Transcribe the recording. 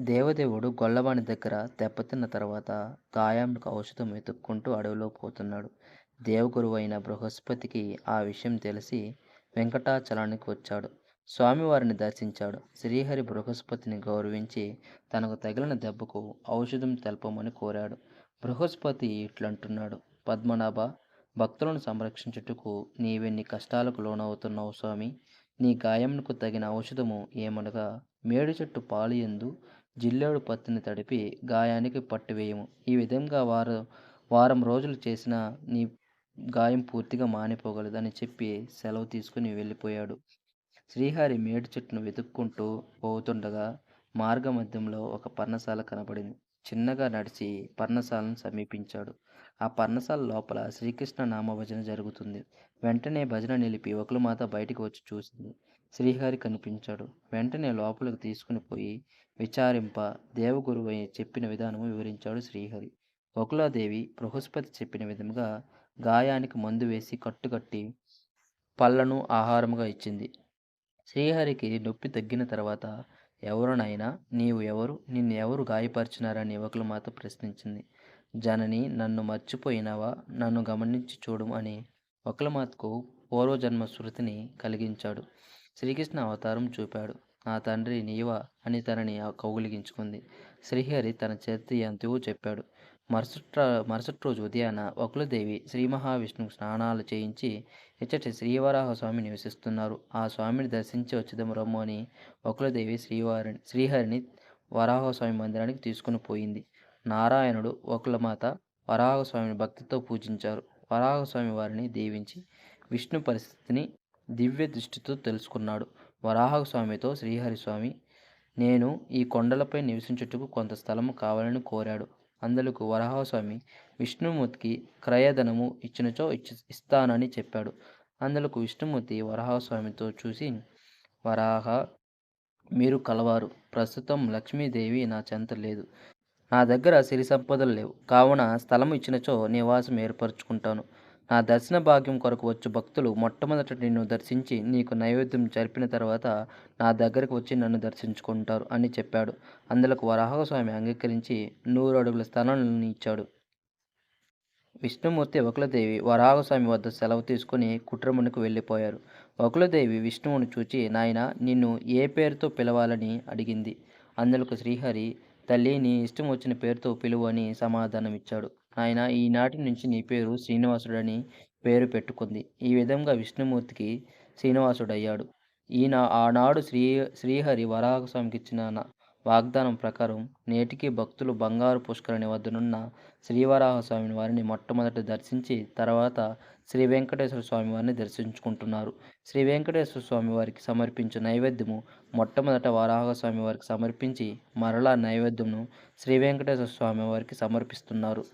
దేవదేవుడు గొల్లవాని దగ్గర దెబ్బతిన్న తర్వాత గాయానికి ఔషధం వెతుక్కుంటూ అడవిలో పోతున్నాడు. దేవగురువైన బృహస్పతికి ఆ విషయం తెలిసి వెంకటాచలానికి వచ్చాడు. స్వామివారిని దర్శించాడు. శ్రీహరి బృహస్పతిని గౌరవించి తనకు తగిలిన దెబ్బకు ఔషధం తెలపమని కోరాడు. బృహస్పతి ఇట్లంటున్నాడు. పద్మనాభ భక్తులను సంరక్షించుటకు నీవెన్ని కష్టాలకు లోనవుతున్నావు స్వామి. నీ గాయమునకు తగిన ఔషధము ఏమనగా మేడి చెట్టు పాలు ఎందు జిల్లేడు పత్తిని తడిపి గాయానికి పట్టివేయుము. ఈ విధంగా వారం వారం రోజులు చేసిన నీ గాయం పూర్తిగా మానిపోగలదని చెప్పి సెలవు తీసుకుని వెళ్ళిపోయాడు. శ్రీహరి మేడి చెట్టును వెతుక్కుంటూ పోతుండగా మార్గ మధ్యంలో ఒక పర్ణశాల కనబడింది. చిన్నగా నడిచి పర్ణశాలను సమీపించాడు. ఆ పర్ణశాల లోపల శ్రీకృష్ణ నామభజన జరుగుతుంది. వెంటనే భజన నిలిపి వకులమాత బయటికి వచ్చి చూసింది. శ్రీహరి కనిపించాడు. వెంటనే లోపలికి తీసుకుని పోయి విచారింప దేవగురువై చెప్పిన విధానము వివరించాడు శ్రీహరి. వకులాదేవి బృహస్పతి చెప్పిన విధముగా గాయానికి మందు వేసి కట్టుకట్టి పళ్ళను ఆహారముగా ఇచ్చింది. శ్రీహరికి నొప్పి తగ్గిన తర్వాత ఎవరునైనా నీవు ఎవరు? నిన్ను ఎవరు గాయపరిచినారని మాత ప్రశ్నించింది. జనని నన్ను మర్చిపోయినావా? నన్ను గమనించి చూడు అని వకులమాతకు పూర్వజన్మ శృతిని కలిగించాడు. శ్రీకృష్ణ అవతారం చూపాడు. నా తండ్రి నీవా? అని తనని కౌగులిగించుకుంది శ్రీహరి తన చేతి అంతువు చెప్పాడు. మరుసట మరుసటి రోజు ఉదయాన వకులదేవి శ్రీమహావిష్ణువుకు స్నానాలు చేయించి ఇచ్చటి శ్రీవరాహస్వామి నివసిస్తున్నారు. ఆ స్వామిని దర్శించి వచ్చెదము రమ్ము అని వకులదేవి శ్రీవారిని శ్రీహరిని వరాహస్వామి మందిరానికి తీసుకుని పోయింది. నారాయణుడు, వకులమాత వరాహస్వామిని భక్తితో పూజించారు. వరాహస్వామి వారిని దీవించి విష్ణు పరిస్థితిని దివ్య దృష్టితో తెలుసుకున్నాడు. వరాహస్వామితో శ్రీహరిస్వామి నేను ఈ కొండలపై నివసించుటకు కొంత స్థలము కావాలని కోరాడు. అందులకు వరాహస్వామి విష్ణుమూర్తికి క్రయధనము ఇచ్చినచో ఇచ్చి ఇస్తానని చెప్పాడు. అందులకు విష్ణుమూర్తి వరాహస్వామితో చూసి వరాహ మీరు కలవారు. ప్రస్తుతం లక్ష్మీదేవి నా చెంత లేదు. నా దగ్గర సిరి సంపదలు లేవు. కావున స్థలం ఇచ్చినచో నివాసం ఏర్పరచుకుంటాను. నా దర్శన భాగ్యం కొరకు వచ్చు భక్తులు మొట్టమొదట నిన్ను దర్శించి నీకు నైవేద్యం జరిపిన తర్వాత నా దగ్గరకు వచ్చి నన్ను దర్శించుకుంటారు అని చెప్పాడు. అందులకు వరాహస్వామి అంగీకరించి నూరు అడుగుల స్థానాలను ఇచ్చాడు. విష్ణుమూర్తి, వకులదేవి వరాహస్వామి వద్ద సెలవు తీసుకుని కుట్రమునికి వెళ్ళిపోయారు. వకులదేవి విష్ణువును చూచి నాయన నిన్ను ఏ పేరుతో పిలవాలని అడిగింది. అందులకు శ్రీహరి తల్లిని నీ ఇష్టం వచ్చిన పేరుతో పిలువు అని సమాధానమిచ్చాడు. ఆయన ఈనాటి నుంచి నీ పేరు శ్రీనివాసుడని పేరు పెట్టుకుంది. ఈ విధంగా విష్ణుమూర్తికి శ్రీనివాసుడయ్యాడు. ఈయన ఆనాడు శ్రీ శ్రీహరి వరాహస్వామికి ఇచ్చిన వాగ్దానం ప్రకారం నేటికి భక్తులు బంగారు పుష్కరణి వద్దనున్న శ్రీవరాహస్వామిని వారిని మొట్టమొదట దర్శించి తర్వాత శ్రీ వెంకటేశ్వర స్వామి వారిని దర్శించుకుంటున్నారు. శ్రీ వెంకటేశ్వర స్వామి వారికి సమర్పించే నైవేద్యము మొట్టమొదట వరాహస్వామి వారికి సమర్పించి మరలా నైవేద్యంను శ్రీవేంకటేశ్వర స్వామి వారికి సమర్పిస్తున్నారు.